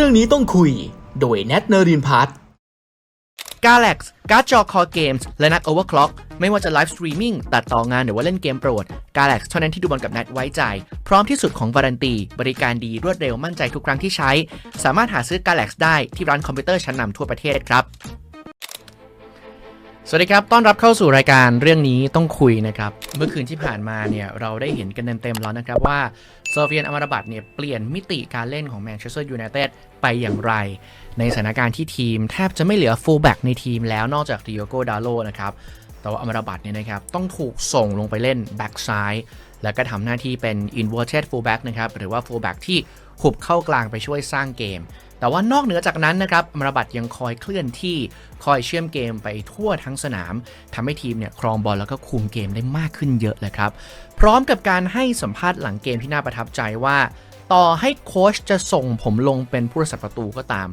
รื่องนี้ต้องคุย โดยแนทเนรินพัฒน์ Galax การ์ดจอคอเกมส์และนักโอเวอร์คล็อกไม่ว่าจะไลฟ์สตรีมมิ่งตัดต่องานหรือว่าเล่นเกมโปรด Galax เท่านั้นที่ดูบอลกับนัดไว้ใจ พร้อมที่สุดของบารันตี บริการดีรวดเร็วมั่นใจทุกครั้งที่ใช้ สามารถหาซื้อ Galax ได้ที่ร้านคอมพิวเตอร์ชั้นนำทั่วประเทศครับ สวัสดีครับ ต้อนรับเข้าสู่รายการเรื่องนี้ต้องคุยนะครับ เมื่อคืนที่ผ่านมาเนี่ยเราได้เห็นกันเต็มๆแล้วนะครับว่าโซเฟียนอมรบัตเนี่ยเปลี่ยนมิติการเล่นของแมนเชสเตอร์ยูไนเต็ดไปอย่างไร ในสถานการณ์ที่ทีมแทบจะไม่เหลือฟูลแบ็กในทีมแล้วนอกจากดิโอโกดาโลนะครับ แต่ว่าอมรบัตเนี่ยนะครับต้องถูกส่งลงไปเล่นแบ็กซ้าย แล้วก็ทำหน้าที่เป็น inverted fullback นะครับหรือว่า fullback ที่หุบเข้ากลางไปช่วยสร้างเกม แต่ว่านอกเหนือจากนั้นนะครับอมรบัตยังคอยเคลื่อนที่คอยเชื่อมเกมไปทั่วทั้งสนามทำให้ทีมเนี่ยครองบอลแล้วก็คุมเกมได้มากขึ้นเยอะเลยครับ พร้อมกับการให้สัมภาษณ์หลังเกมที่น่าประทับใจว่า ต่อให้โค้ชจะส่งผมลงเป็นผู้รักษาประตูก็ตาม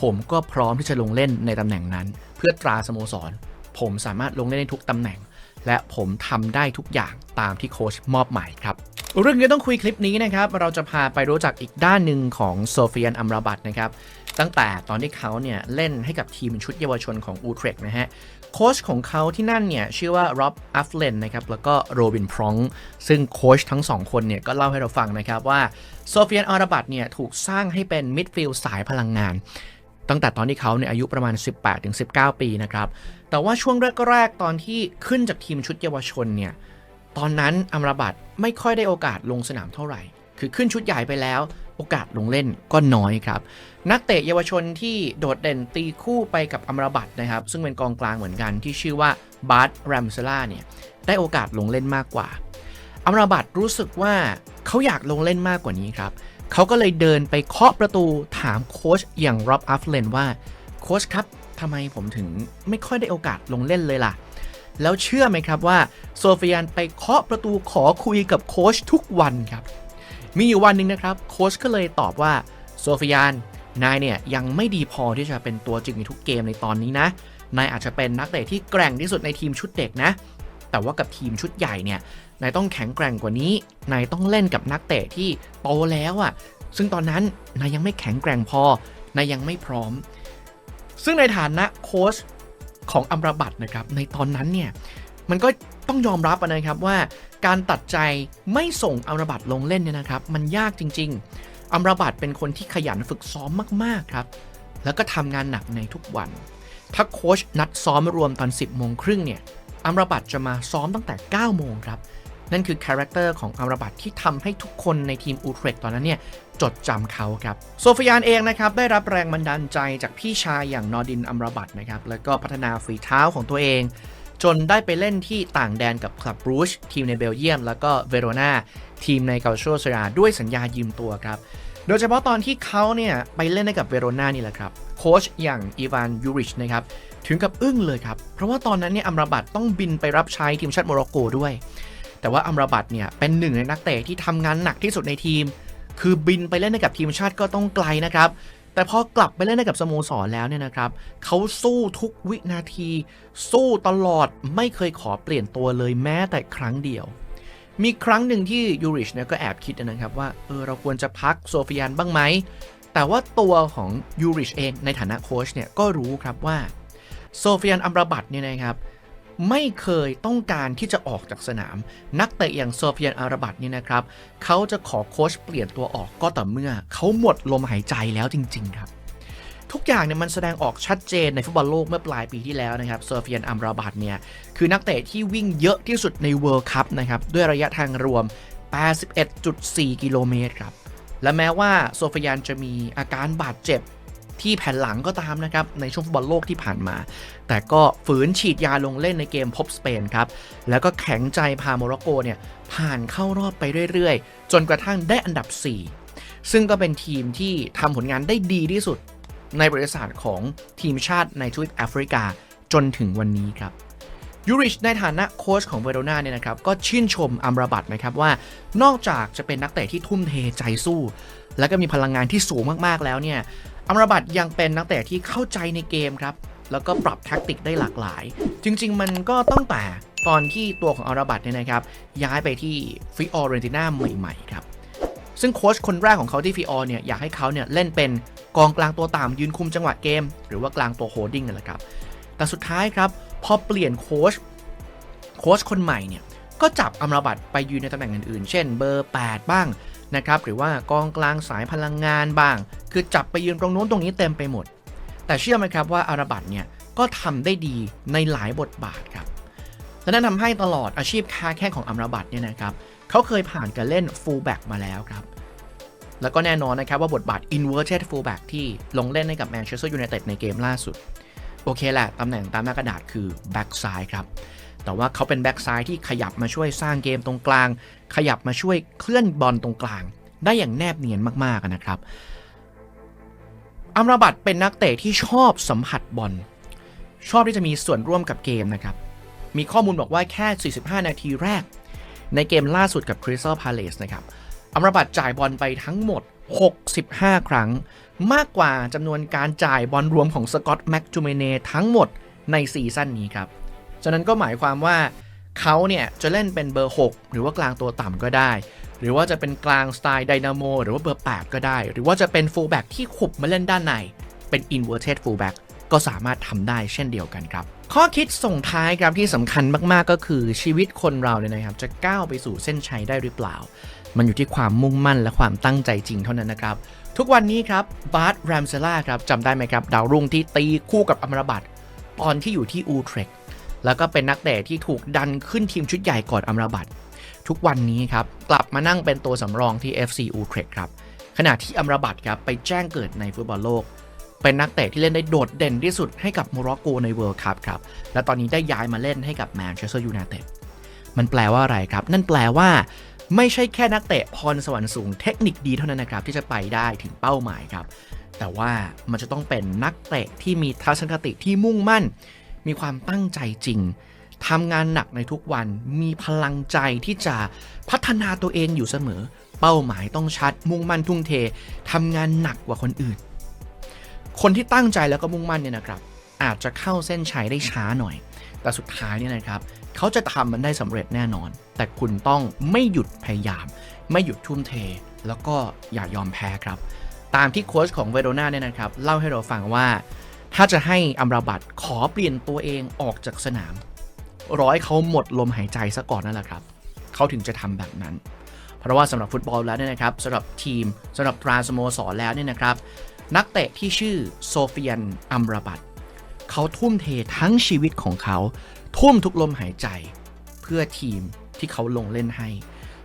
ผมก็พร้อมที่จะลงเล่นในตำแหน่งนั้น เพื่อตราสโมสร ผมสามารถลงเล่นในทุกตำแหน่ง และผมทำได้ทุกอย่างตามที่โค้ชมอบหมายครับ เรื่องนี้ต้องคุยคลิปนี้นะครับ เราจะพาไปรู้จักอีกด้านหนึ่งของโซเฟียนอัมราบัตนะครับ ตั้งแต่ตอนที่เขาเนี่ยเล่นให้กับทีมชุดเยาวชนของอูเทรกนะฮะโค้ชของเขาที่นั่นเนี่ยชื่อว่าร็อบอัฟเลนนะครับแล้วก็โรบินพรองซึ่งโค้ชทั้งสองคนเนี่ยก็เล่าให้เราฟังนะครับว่าโซเฟียนอัมราบัตเนี่ยถูกสร้างให้เป็นมิดฟิลด์สายพลังงานตั้งแต่ตอนที่เขาเนี่ยอายุประมาณ 18-19 ปีนะครับแต่ว่าช่วงแรกๆตอนที่ขึ้นจากทีมชุดเยาวชนเนี่ย ตอนนั้นอัมราบัตไม่ค่อยได้โอกาสลงสนามเท่าไหร่ คือขึ้นชุดใหญ่ไปแล้วโอกาสลงเล่นก็น้อยครับ นักเตะเยาวชนที่โดดเด่นตีคู่ไปกับอัมราบัตนะครับ ซึ่งเป็นกองกลางเหมือนกันที่ชื่อว่าบาร์ตแรมเซล่าเนี่ยได้โอกาสลงเล่นมากกว่าอัมราบัตรู้สึกว่าเขาอยากลงเล่นมากกว่านี้ครับ เขาก็เลยเดินไปเคาะประตูถามโค้ชอย่างร็อบอัฟเลนว่าโค้ชครับทำไมผมถึงไม่ค่อยได้โอกาสลงเล่นเลยล่ะ แล้วเชื่อไหมครับว่าโซเฟียนไปเคาะประตูขอคุยกับโค้ชทุกวันครับ มีอยู่วันหนึ่งนะครับโค้ชก็เลยตอบว่าโซเฟียนนายเนี่ยยังไม่ดีพอที่จะเป็นตัวจริงในทุกเกมในตอนนี้นะ นายอาจจะเป็นนักเตะที่แกร่งที่สุดในทีมชุดเด็กนะ แต่ว่ากับทีมชุดใหญ่เนี่ย นายต้องแข็งแกร่งกว่านี้ นายต้องเล่นกับนักเตะที่โตแล้วอะ่ะ ซึ่งตอนนั้นนายยังไม่แข็งแกร่งพอ นายยังไม่พร้อม ซึ่งในฐานะโค้ช ของอัมราบัตนะครับในตอนนั้นเนี่ยมันก็ต้องยอมรับนะครับว่าการตัดใจไม่ส่งอัมราบัตลงเล่นเนี่ยนะครับ มันยากจริง ๆ อัมราบัตเป็นคนที่ขยันฝึกซ้อมมากๆครับ แล้วก็ทำงานหนักในทุกวัน ถ้าโค้ชนัดซ้อมรวมตอน 10โมงครึ่งเนี่ยอัมราบัตจะมาซ้อมตั้งแต่ 9 โมงครับ นั่นคือคาแรคเตอร์ของอัมราบัตที่ทำให้ทุกคนในทีมอูเทรกตอนนั้นเนี่ยจดจำเขาครับ โซฟิยานเองนะครับได้รับแรงบันดาลใจจากพี่ชายอย่างนอดินอัมราบัตนะครับแล้วก็พัฒนาฝีเท้าของตัวเอง จนได้ไปเล่นที่ต่างแดนกับคลับบรูชทีมในเบลเยียม แล้วก็เวโรนาทีมในเกาโชเซราด้วยสัญญายืมตัวครับโดยเฉพาะตอนที่เขาเนี่ยไปเล่นให้กับเวโรนานี่แหละครับโค้ชอย่างอีวานยูริชนะครับถึงกับอึ้งเลยครับ เพราะว่าตอนนั้นเนี่ยอัมราบัตต้องบินไปรับใช้ทีมชาติโมร็อกโกด้วย แต่ว่าอัมราบัตเนี่ยเป็นหนึ่งในนักเตะที่ทำงานหนักที่สุดในทีม คือบินไปเล่นให้กับทีมชาติก็ต้องไกลนะครับแต่พอกลับไปเล่นให้กับสโมสรแล้วเนี่ยนะครับเขาสู้ทุกวินาที สู้ตลอดไม่เคยขอเปลี่ยนตัวเลยแม้แต่ครั้งเดียว มีครั้งหนึ่งที่ยูริชเนี่ยก็แอบคิดนะครับว่าเออเราควรจะพักโซฟิยานบ้างไหมแต่ว่าตัวของยูริชเองในฐานะโค้ชเนี่ยก็รู้ครับว่าโซฟิยานอัมราบัตเนี่ยนะครับ ไม่เคยต้องการที่จะออกจากสนาม นักเตะอย่างโซเฟียนอาราบัตเนี่ยนะครับ เขาจะขอโค้ชเปลี่ยนตัวออกก็ต่อเมื่อ เขาหมดลมหายใจแล้วจริง ๆ ครับทุกอย่างเนี่ยมันแสดงออกชัดเจนในฟุตบอลโลกเมื่อปลายปีที่แล้วนะครับโซอร์ฟียนอัมราบัตเนี่ย คือนักเตะที่วิ่งเยอะที่สุดในเวิลด์คัพนะครับ ด้วยระยะทางรวม 81.4 กิโลเมตรครับ และแม้ว่าโซฟียนจะมีอาการบาดเจ็บ ที่แผ่นหลังก็ตามนะครับ ในช่วงฟุตบอลโลกที่ผ่านมา แต่ก็ฝืนฉีดยาลงเล่นในเกมพบสเปนครับ แล้วก็แข็งใจพาโมร็อกโกเนี่ยผ่านเข้ารอบไปเรื่อยๆ จนกระทั่งได้อันดับ 4 ซึ่งก็เป็นทีมที่ทำผลงานได้ดีที่สุดในบริษัทของทีมชาติในทวีปแอฟริกาจนถึงวันนี้ครับยูริชในฐานะโค้ชของเวโรนาเนี่ยนะครับก็ชื่นชมอัมราบัตนะครับว่านอกจากจะเป็นนักเตะที่ทุ่มเทใจสู้ และก็มีพลังงานที่สูงมากๆแล้วเนี่ย อัมราบัตยังเป็นนักเตะที่เข้าใจในเกมครับ แล้วก็ปรับแท็กติกได้หลากหลาย จริง ๆ มันก็ตั้งแต่ตอนที่ตัวของอัมราบัตเนี่ยนะครับ ย้ายไปที่ฟิออเรนติน่าใหม่ ๆ ครับ ซึ่งโค้ชคนแรกของเขาที่ฟิออเนี่ยอยากให้เขาเนี่ยเล่นเป็นกองกลางตัวต่ำยืนคุมจังหวะเกม หรือว่ากลางตัวโฮดดิ้งนั่นแหละครับ แต่สุดท้ายครับพอเปลี่ยนโค้ชโค้ชคนใหม่เนี่ยก็จับอมรบัตไปยืนในตำแหน่งอื่นๆ เช่นเบอร์ 8 บ้างนะครับ หรือว่ากองกลางสายพลังงานบ้าง คือจับไปยืนตรงนู้นตรงนี้เต็มไปหมด แต่เชื่อไหมครับว่าอารบัตเนี่ยก็ทำได้ดีในหลายบทบาทครับและนั่นทำให้ตลอดอาชีพค้าแข้งของอัมราบัตเนี่ยนะครับเขาเคยผ่านการเล่น fullback มาแล้วครับ แล้วก็แน่นอนนะครับว่าบทบาท inverted fullback ที่ลงเล่นให้กับแมนเชสเตอร์ยูไนเต็ดในเกมล่าสุด โอเคแหละตำแหน่งตามหน้ากระดาษคือ back side ครับ แต่ว่าเขาเป็น back side ที่ขยับมาช่วยสร้างเกมตรงกลาง ขยับมาช่วยเคลื่อนบอลตรงกลาง ได้อย่างแนบเนียนมากๆนะครับ อัมราบัตเป็นนักเตะที่ชอบสัมผัสบอล ชอบที่จะมีส่วนร่วมกับเกมนะครับ มีข้อมูลบอกว่าแค่ 45 นาทีแรก ในเกมล่าสุดกับ Crystal Palace นะครับอัมราบัตจ่ายบอลไปทั้งหมด 65 ครั้ง มากกว่าจำนวนการจ่ายบอลรวมของสกอตต์แม็กจูเมเนทั้งหมดในซีซั่นนี้ครับฉะนั้นก็หมายความว่าเขาเนี่ยจะเล่นเป็นเบอร์ 6 หรือว่ากลางตัวต่ำก็ได้ หรือว่าจะเป็นกลางสไตล์ไดนาโมหรือว่าเบอร์8ก็ได้ หรือว่าจะเป็นฟูลแบ็กที่ขุบมาเล่นด้านใน เป็น inverted fullback ก็สามารถทำได้เช่นเดียวกันครับ ข้อคิดส่งท้ายครับที่สำคัญมากๆก็คือชีวิตคนเราเนี่ยนะครับ จะก้าวไปสู่เส้นชัยได้หรือเปล่า มันอยู่ที่ความมุ่งมั่นและความตั้งใจจริงเท่านั้นนะครับ ทุกวันนี้ครับบาร์ตแรมเซล่าครับจำได้ไหมครับ ดาวรุ่งที่ตีคู่กับอมรบัตตอนที่อยู่ที่อูเทรกแล้วก็เป็นนักเตะที่ถูกดันขึ้นทีมชุดใหญ่ก่อนอมรบัต ทุกวันนี้ครับ กลับมานั่งเป็นตัวสำรองที่ FC อูเทรกครับขณะที่อัมรบัตครับไปแจ้งเกิดในฟุตบอลโลก เป็นนักเตะที่เล่นได้โดดเด่นที่สุดให้กับโมร็อกโกในเวิลด์คัพครับและตอนนี้ได้ย้ายมาเล่นให้กับแมนเชสเตอร์ยูไนเต็ดมันแปลว่าอะไรครับ นั่นแปลว่าไม่ใช่แค่นักเตะพรสวรรค์สูงเทคนิคดีเท่านั้นนะครับ ที่จะไปได้ถึงเป้าหมายครับ แต่ว่ามันจะต้องเป็นนักเตะที่มีทัศนคติที่มุ่งมั่น มีความตั้งใจจริง ทำงานหนักในทุกวันมีพลังใจที่จะพัฒนาตัวเองอยู่เสมอ เป้าหมายต้องชัด มุ่งมั่นทุ่งเททำงานหนักกว่าคนอื่น คนที่ตั้งใจแล้วก็มุ่งมั่นเนี่ยนะครับ อาจจะเข้าเส้นชัยได้ช้าหน่อย แต่สุดท้ายเนี่ยนะครับเขาจะทำมันได้สำเร็จแน่นอน แต่คุณต้องไม่หยุดพยายาม ไม่หยุดทุ่มเท แล้วก็อย่ายอมแพ้ครับ ตามที่โค้ชของเวโรนาเนี่ยนะครับเล่าให้เราฟังว่าถ้าจะให้อัมราบัตขอเปลี่ยนตัวเองออกจากสนาม ร้อยเขาหมดลมหายใจซะก่อนนั่นแหละครับเขาถึงจะทำแบบนั้น เพราะว่าสำหรับฟุตบอลแล้วเนี่ยนะครับสำหรับทีมสำหรับตราสโมสรแล้วเนี่ยนะครับ นักเตะที่ชื่อโซเฟียนอัมราบัตเขาทุ่มเททั้งชีวิตของเขา ทุ่มทุกลมหายใจ เพื่อทีมที่เขาลงเล่นให้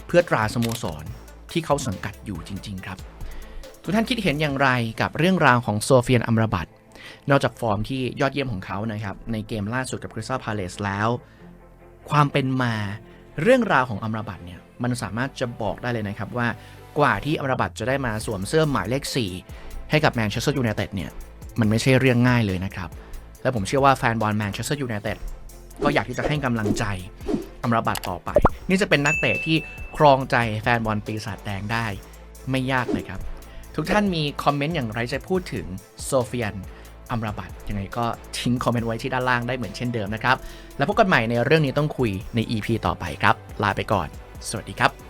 เพื่อตราสโมสรที่เขาสังกัดอยู่จริง ๆ ครับ ทุกท่านคิดเห็นอย่างไรกับเรื่องราวของโซเฟียนอัมราบัต นอกจากฟอร์มที่ยอดเยี่ยมของเขานะครับในเกมล่าสุดกับคริสตัลพาเลสแล้ว ความเป็นมาเรื่องราวของอัมราบัตเนี่ยมันสามารถจะบอกได้เลยนะครับว่ากว่าที่อัมราบัตจะได้มาสวมเสื้อหมายเลข 4 ให้กับแมนเชสเตอร์ยูไนเต็ดเนี่ยมันไม่ใช่เรื่องง่ายเลยนะครับ และผมเชื่อว่าแฟนบอลแมนเชสเตอร์ยูไนเต็ดก็อยากที่จะให้กำลังใจอัมราบัตต่อไป นี่จะเป็นนักเตะที่ครองใจแฟนบอลปีศาจแดงได้ไม่ยากเลยครับ ทุกท่านมีคอมเมนต์อย่างไรจะพูดถึงโซเฟียน อัมราบัตยังไงก็ทิ้งคอมเมนต์ไว้ที่ด้านล่างได้เหมือนเช่นเดิมนะครับ แล้วพบกันใหม่ในเรื่องนี้ต้องคุยใน EP ต่อไปครับ ลาไปก่อน สวัสดีครับ